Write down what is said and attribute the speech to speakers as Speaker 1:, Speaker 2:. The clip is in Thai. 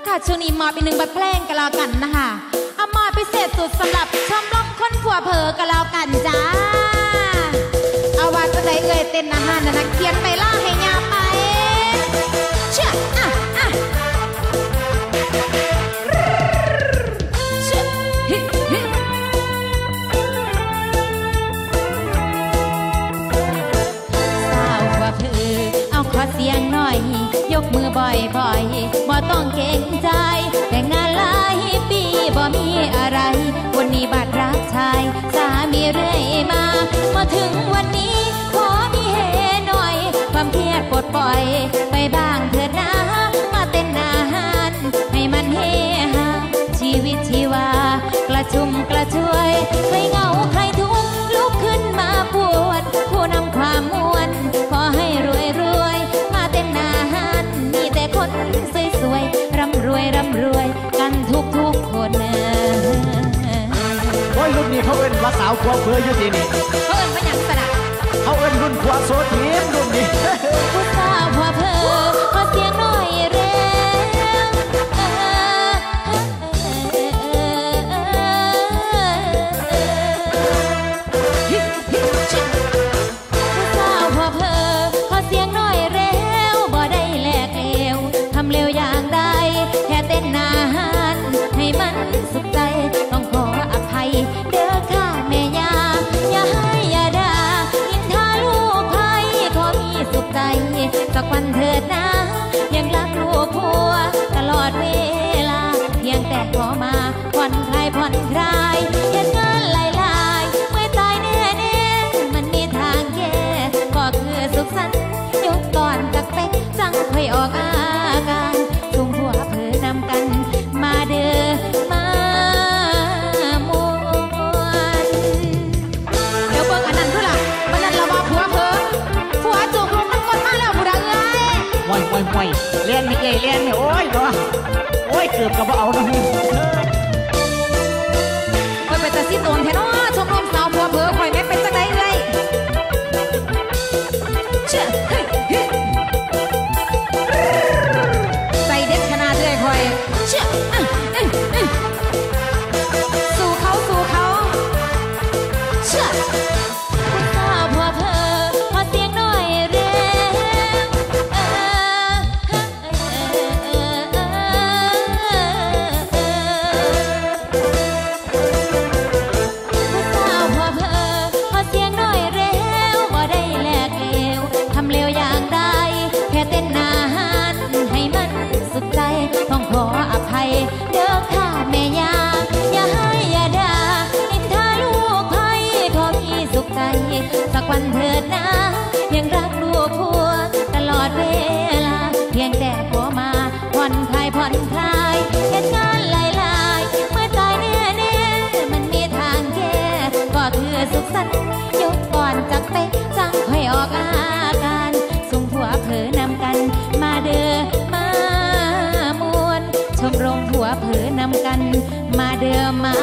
Speaker 1: นาค่ะช่วงนี้มาเป็นหนึ่งบทเพลงก็นแล้วกันนะคะเอามาพิเศษสุดสำหรับชมรมคนผัวเผอก็นแล้วกันจ้า เอาว่าจะได้เอ่ยเต้นนาหานะนะเขียนไปล่าให้ยาไปเชื่ออะอะสาวผัวเผอเอาขอเสียงหน่อย ยกมือบ่อยบ่อย ต้องเก่งใจ แต่งงานหลายปีบ่มีอะไร วันนี้บัตรรักชาย สามีเรื่อยมามาถึงวันนี้ ขอมีเหหน่อย ความเครียดปลดปล่อยไปบ้างเถ รุ่นนี้เขาเอิ้นว่าสาวควงเพื่อ
Speaker 2: อยู่ที่นี่เขาเอิ้นว่า
Speaker 1: หยังสนะ
Speaker 2: เขาเอิ้นรุ่นควงโส
Speaker 1: ดเทียมรุ่นนี้ผู้สาวควงเพื่อ่วยเลียนไม่เก่เลียน
Speaker 2: ไม่โอ้ยเนวะโอ้ยเกือบกับเอา
Speaker 1: แล้วัวเผลอนำกัน มาเดิมมา